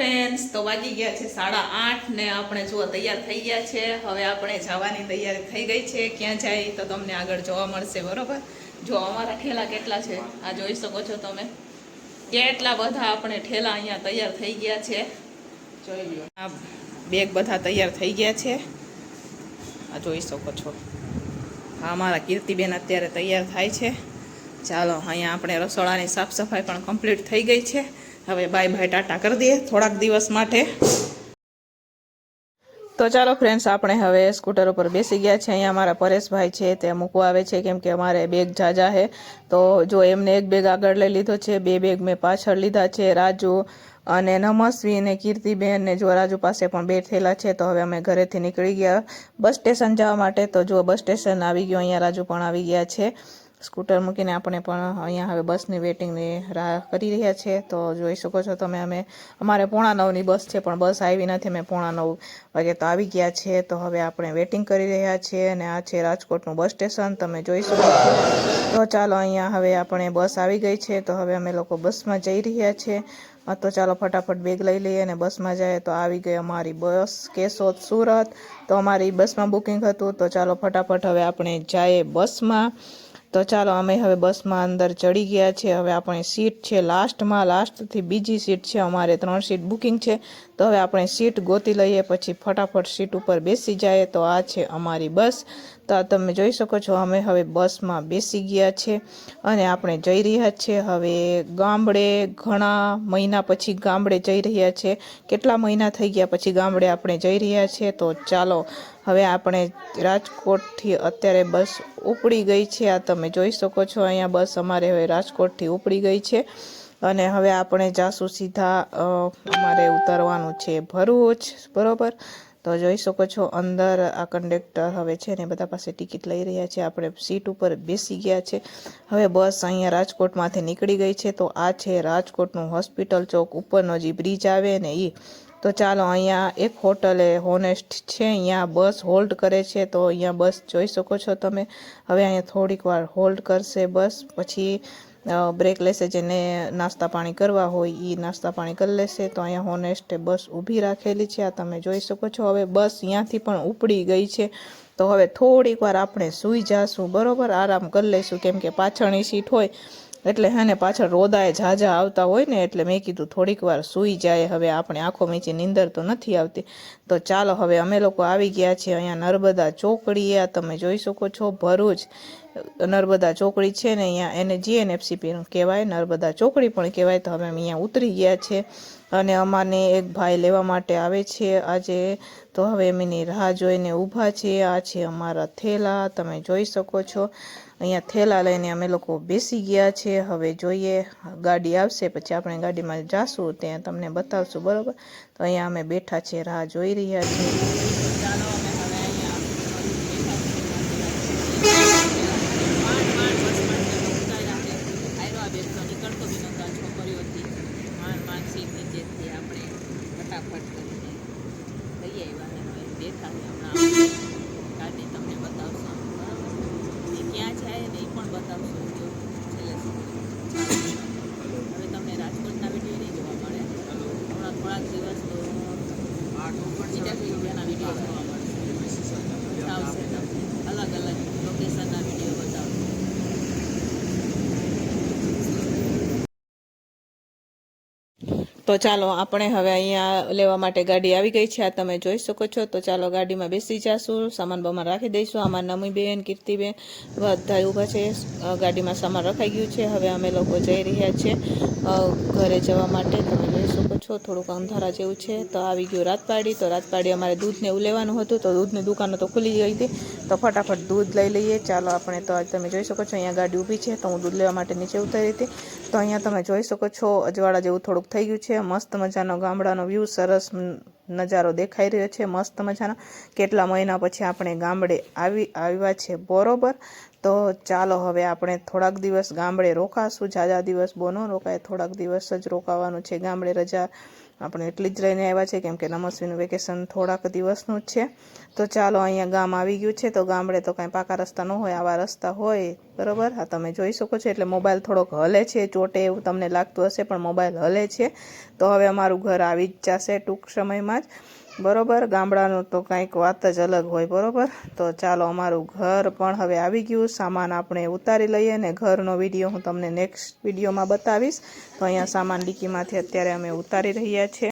Friends તો વાગી ગયા છે સાડા આઠ ને આપણે જુઓ તૈયાર થઈ ગયા છે. હવે આપણે જવાની તૈયારી થઈ ગઈ છે. ક્યાં જાય તો તમને આગળ જોવા મળશે, બરોબર? જો અમારા ઠેલા કેટલા છે? આ જોઈ શકો છો તમે. કેટલા બધા આપણે ઠેલા અહીંયા તૈયાર થઈ ગયા છે. જોઈ લો આ બેગ બધા તૈયાર થઈ ગયા છે. આ જોઈ શકો છો. હા અમારા કીર્તિબેન અત્યારે તૈયાર થાય છે. ચાલો, અહીંયા આપણે રસોડાની સાફ સફાઈ પણ કમ્પ્લીટ થઈ ગઈ છે. હવે બાય બાય ટાટા કરી દઈએ થોડાક દિવસ માટે. તો ચાલો ફ્રેન્ડ્સ આપણે હવે સ્કૂટર ઉપર બેસી ગયા છે અહીંયા અમારા પરેશભાઈ છે, તે મૂકવા આવે છે, કેમ કે અમારે બેગ જાજા છે. તો જો એમને એક બેગ આગળ લઈ લીધો છે, બે બેગ મેં પાછળ લીધા છે, રાજુ અને નમસ્વી અને કીર્તિબેન ને જો રાજુ પાસે પણ બે થયેલા છે, તો હવે અમે ઘરેથી નીકળી ગયા. બસ સ્ટેશન જવા માટે, તો જો બસ સ્ટેશન આવી ગયો, અહીંયા રાજુ પણ આવી ગયા છે. સ્કૂટર મૂકીને આપણે પણ અહીંયા હવે બસની વેટિંગની રાહ કરી રહ્યા છે. તો જોઈ શકો છો તમે, અમે, અમારે પોણા નવની બસ છે, પણ બસ આવી નથી. અમે પોણા નવ વાગે તો આવી ગયા છે. તો હવે આપણે વેટિંગ કરી રહ્યા છીએ અને આ છે રાજકોટનું બસ સ્ટેશન. તમે જોઈ શકો છો. તો ચાલો અહીંયા હવે આપણે બસ આવી ગઈ છે. તો હવે અમે લોકો બસમાં જઈ રહ્યા છીએ તો ચાલો ફટાફટ બેગ લઈ લઈએ અને બસમાં જાય. તો આવી ગઈ અમારી બસ કેશોદ સુરત. તો અમારી બસમાં બુકિંગ હતું. તો ચાલો ફટાફટ હવે આપણે જઈએ બસમાં. તો ચાલો, અમે હવે બસમાં અંદર ચડી ગયા છે. હવે આપણી સીટ છે લાસ્ટમાં. લાસ્ટથી બીજી સીટ છે. અમારે ત્રણ સીટ બુકિંગ છે. તો હવે આપણે સીટ ગોતી લઈએ. પછી ફટાફટ સીટ ઉપર બેસી જાય. તો આ છે અમારી બસ. તો આ તમે જોઈ શકો છો, અમે હવે બસમાં બેસી ગયા છે અને આપણે જઈ રહ્યા છીએ હવે ગામડે ઘણા મહિના પછી ગામડે જઈ રહ્યા છે. કેટલા મહિના થઈ ગયા પછી ગામડે આપણે જઈ રહ્યા છીએ તો ચાલો, હવે આપણે રાજકોટથી અત્યારે બસ ઉપડી ગઈ છે. આ તમે જોઈ શકો છો, અહીંયા બસ અમારે હવે રાજકોટથી ઉપડી ગઈ છે. અને હવે આપણે જાસુ સીધા અમારે ઉતરવાનું છે ભરૂચ, બરોબર? તો જોઈ શકો છો અંદર આ કંડક્ટર હવે છે ને બધા પાસે ટિકિટ લઈ રહ્યા છે. આપણે સીટ ઉપર બેસી ગયા છે. હવે બસ અહીંયા રાજકોટમાંથી નીકળી ગઈ છે. તો આ છે રાજકોટનું હોસ્પિટલ ચોક. ઉપરનો જે બ્રિજ આવે ને એ તો ચાલો અહીંયા એક હોટલે હોનેસ્ટ છે. અહીંયા બસ હોલ્ડ કરે છે. તો અહીંયા બસ જોઈ શકો છો તમે. હવે અહીંયા થોડીક વાર હોલ્ડ કરશે બસ. પછી બ્રેક લેશે, જેને નાસ્તા પાણી કરવા હોય એ નાસ્તા પાણી કરી લેશે. તો અહીંયા હોનેસ્ટે બસ ઊભી રાખેલી છે. આ તમે જોઈ શકો છો. હવે બસ અહીંયાથી પણ ઉપડી ગઈ છે. તો હવે થોડીક વાર આપણે સૂઈ જાશું, બરોબર? આરામ કરી લઈશું, કેમ કે પાછળની સીટ હોય. એટલે હે પાછળ રોદાએ ઝાઝા આવતા હોય ને, એટલે મેં કીધું થોડીક વાર સૂઈ જાય. હવે આપણે આંખો મીચી નીંદર તો નથી આવતી. તો ચાલો, હવે અમે લોકો આવી ગયા છીએ અહીંયા નર્મદા ચોકડીએ. તમે જોઈ શકો છો, ભરૂચ. નર્મદા ચોકડી છે ને અહીંયા એને જીએનએફસીપી કહેવાય. નર્મદા ચોકડી પણ કહેવાય. તો હવે અમે અહીંયા ઉતરી ગયા છે અને અમાને એક ભાઈ લેવા માટે આવે છે આજે. તો હવે એમની રાહ જોઈને ઊભા છે આ છે અમારા થેલા. તમે જોઈ શકો છો. અહીંયા થેલા લઈને અમે લોકો બેસી ગયા છે. હવે જોઈએ ગાડી આવશે પછી આપણે ગાડીમાં જાશું, ત્યાં તમને બતાવશું. બરાબર? તો અહીંયા અમે બેઠા છીએ, રાહ જોઈ રહ્યા છીએ ચાલો અમે હવે અહીંયા નીકળતો બી નતો આ છોકરીઓથી માંડ માંડ સીટ નીચેથી આપણે ફટાફટ કરીને લઈ આવ્યા ને હવે બેઠા છે હમણાં ગાડી તમને બતાવશો બરાબર એ ક્યાં જાય ને એ પણ બતાવશો જો છેલ્લે સુધી હવે તમને રાજકોટના વીડિયો નહીં જોવા મળે હમણાં થોડાક દિવસ તો બીજા વિડીયોના વીડિયો જોવા મળશે બતાવશે તમને અલગ અલગ લોકેશનના વીડિયો બતાવશે તો ચાલો આપણે હવે અહીંયા લેવા માટે ગાડી આવી ગઈ છે. આ તમે જોઈ શકો છો. તો ચાલો ગાડીમાં બેસી જશું. સામાન બમાન રાખી દઈશું. આમાં નમીબેન, કીર્તિબેન બધા ઊભા છે. ગાડીમાં સામાન રખાઈ ગયું છે. હવે અમે લોકો જઈ રહ્યા છીએ ઘરે જવા માટે. તમે જોઈ શકો છો, થોડુંક અંધારા જેવું છે, તો આવી ગયું રાતપાડી તો રાતપાડી અમારે દૂધને એવું લેવાનું હતું, તો દૂધની દુકાનો તો ખુલી ગઈ હતી. તો ફટાફટ દૂધ લઈ લઈએ. ચાલો આપણે તો આજ તમે જોઈ શકો છો, અહીંયા ગાડી ઊભી છે, તો હું દૂધ લેવા માટે નીચે ઉતરી હતી. તો અહીંયા તમે જોઈ શકો છો, અજવાળા જેવું થોડુંક થઈ ગયું છે, મસ્ત મજાનો ગામડાનો વ્યૂ, સરસ નજારો દેખાઈ રહ્યો છે, મસ્ત મજાનો. કેટલા મહિના પછી આપણે ગામડે આવી, આવ્યા છે, બરોબર? તો ચાલો હવે આપણે થોડાક દિવસ ગામડે રોકાશું. જાજા દિવસ બહુ ન રોકાય, થોડાક દિવસ જ રોકાવાનું છે. ગામડે રજા આપણે એટલી જ રહીને આવ્યા છે કેમ કે નમસ્વીનું વેકેશન થોડાક દિવસનું જ છે. તો ચાલો અહીંયા ગામ આવી ગયું છે, તો ગામડે તો કાંઈ પાકા રસ્તા ન હોય, આવા રસ્તા હોય, બરાબર? આ તમે જોઈ શકો છો, એટલે મોબાઈલ થોડોક હલે છે, ચોટે એવું તમને લાગતું હશે, પણ મોબાઈલ હલે છે. તો હવે અમારું ઘર આવી જ જશે ટૂંક સમયમાં જ. બરોબર? ગામડાનું તો કંઈક વાત જ અલગ હોય, બરોબર? તો ચાલો, અમારું ઘર પણ હવે આવી ગયું. સામાન આપણે ઉતારી લઈએ ને ઘરનો વીડિયો હું તમને નેક્સ્ટ વિડીયોમાં બતાવીશ. તો અહીંયા સામાન ડીકીમાંથી અત્યારે અમે ઉતારી રહ્યા છીએ.